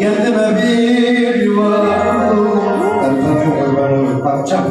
Kendime bir yuva kurdum. Ben çok önemli bir parça.